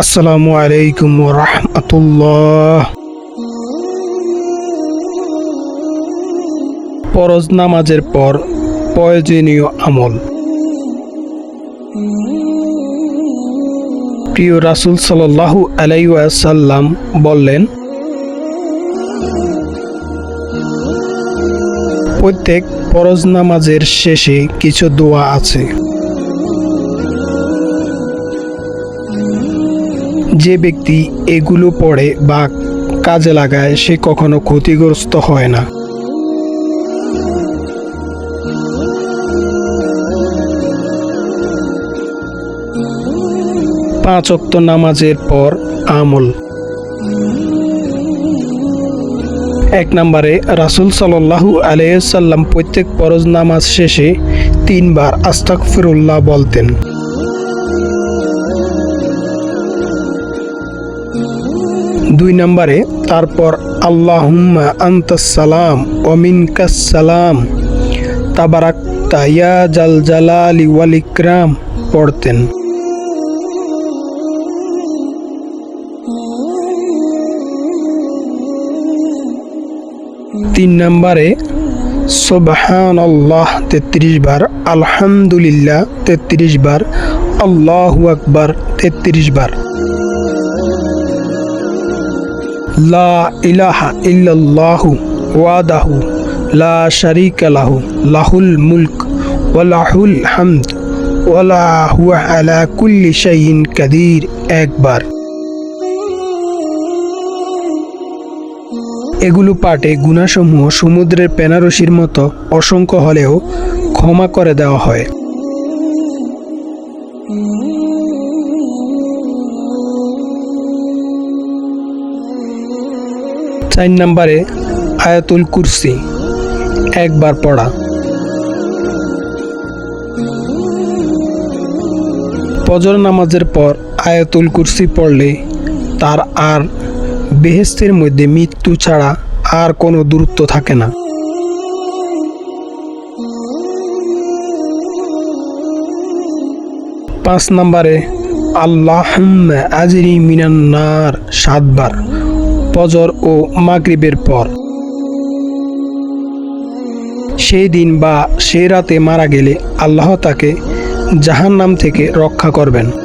আসসালামু আলাইকুম রহমতুল্লাহ। ফরজ নামাজের পর প্রয়োজনীয় আমল। প্রিয় রাসুল সাল্লাহু আলাইসাল্লাম বললেন, প্রত্যেক ফরজ নামাজের শেষে কিছু দোয়া আছে। যে ব্যক্তি এগুলো পড়ে বা কাজে লাগায়, সে কখনো ক্ষতিগ্রস্ত হয় না। পাঁচ অক্ত নামাজের পর আমল। এক নম্বরে, রাসুল সাল্লাহু আলাইসাল্লাম প্রত্যেক ফরজ নামাজ শেষে তিনবার আস্তাক ফিরুল্লাহ বলতেন। দুই নম্বরে, তারপর আল্লাহুম্মা আন্তাসালাম অমিনকাসালাম তাবারাক তাইয়া জাল জালালি ইকরাম পড়তেন। তিন নম্বরে সোবাহান আল্লাহ তেত্রিশ বার, আলহামদুলিল্লাহ তেত্রিশ বার, আল্লাহু আকবার তেত্রিশ বার। লা ইলাহা ইল্লাল্লাহু ওয়াদাহু লা শারিকা লাহু, লাহুল মুলক ওয়ালাহুল হামদ ওয়ালা হুয়া আলা কুল্লি শাইইন কাদির। একবার। এগুলো পাঠে গুণাসমূহ সমুদ্রের পেনারসির মতো অসংখ্য হলেও ক্ষমা করে দেওয়া হয়। চার নম্বরে আয়াতুল কুরসি, একবার পড়া। ফজর নামাজের পর আয়াতুল কুরসি পড়লে তার আর বেহেস্তের মধ্যে মৃত্যু ছাড়া আর কোনো দূরত্ব থাকে না। পাঁচ নম্বরে আল্লাহ আজরি মিনান্নার সাতবার। ফজর ও মাগরিবের পর। সেই দিন বা সেই রাতে মারা গেলে আল্লাহ তাকে জাহান্নাম থেকে রক্ষা করবেন।